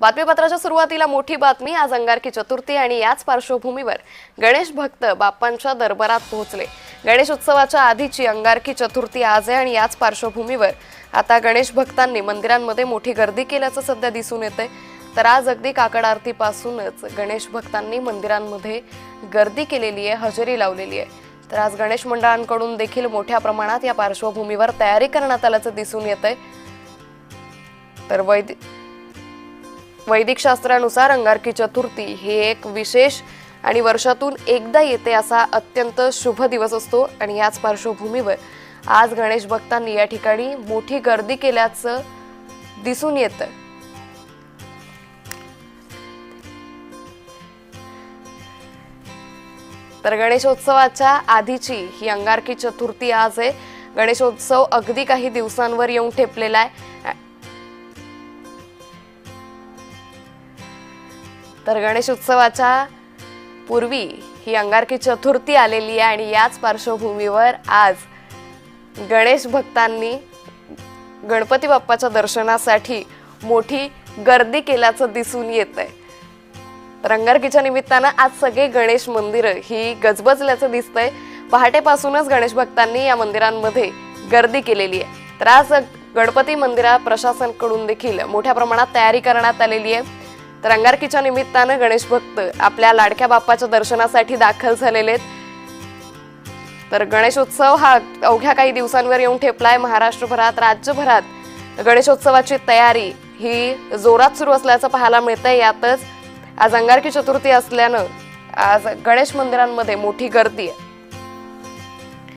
बातमीपत्राच्या सुरुवातीला मोठी बातमी आज अंगारकी चतुर्थी आणि याच पार्श्वभूमीवर गणेश भक्त बाप्पांच्या दरबारात पोहोचले. गणेश उत्सवाच्या आधीची अंगारकी चतुर्थी आज आहे आणि याच पार्श्वभूमीवर आता गणेश भक्तांनी मंदिरांमध्ये मोठी गर्दी केल्याचं सध्या दिसून येते तर आज अगदी काकड आरतीपासूनच गणेश भक्तांनी मंदिरांमध्ये गर्दी केलेली आहे हजेरी लावलेली आहे. तर आज गणेश मंडळांकडून देखील मोठ्या प्रमाणात या पार्श्वभूमीवर तयारी करण्यात आल्याचं दिसून येत आहे तर वैद वैदिक शास्त्रानुसार अंगारकी चतुर्थी हे एक विशेष आणि वर्षातून एकदा येते असा अत्यंत शुभ दिवस असतो आणि याच पार्श्वभूमीवर आज गणेश भक्तांनी या ठिकाणी मोठी गर्दी केल्याचं दिसून येतं. तर गणेशोत्सवाच्या आधीची ही अंगारकी चतुर्थी आज आहे. गणेशोत्सव अगदी काही दिवसांवर येऊन ठेपलेला आहे. तर गणेश उत्सवाच्या पूर्वी ही अंगारकी चतुर्थी आलेली आहे आणि याच पार्श्वभूमीवर आज गणेश भक्तांनी गणपती बाप्पाच्या दर्शनासाठी मोठी गर्दी केल्याचं दिसून येत आहे तर अंगारकीच्या निमित्तानं आज सगळे गणेश मंदिरं ही गजबजल्याचं दिसतंय. पहाटेपासूनच गणेश भक्तांनी या मंदिरांमध्ये गर्दी केलेली आहे. तर आज गणपती मंदिरा प्रशासनकडून देखील मोठ्या प्रमाणात तयारी करण्यात आलेली आहे. तर अंगारकीच्या निमित्तानं गणेश भक्त आपल्या लाडक्या बाप्पाच्या दर्शनासाठी दाखल झालेले आहेत. तर गणेशोत्सव हा अवघ्या काही दिवसांवर येऊन ठेपलाय. महाराष्ट्रभरात राज्यभरात गणेशोत्सवाची तयारी ही जोरात सुरू असल्याचं पाहायला मिळतंय. यातच आज अंगारकी चतुर्थी असल्यानं आज गणेश मंदिरांमध्ये मोठी गर्दी आहे.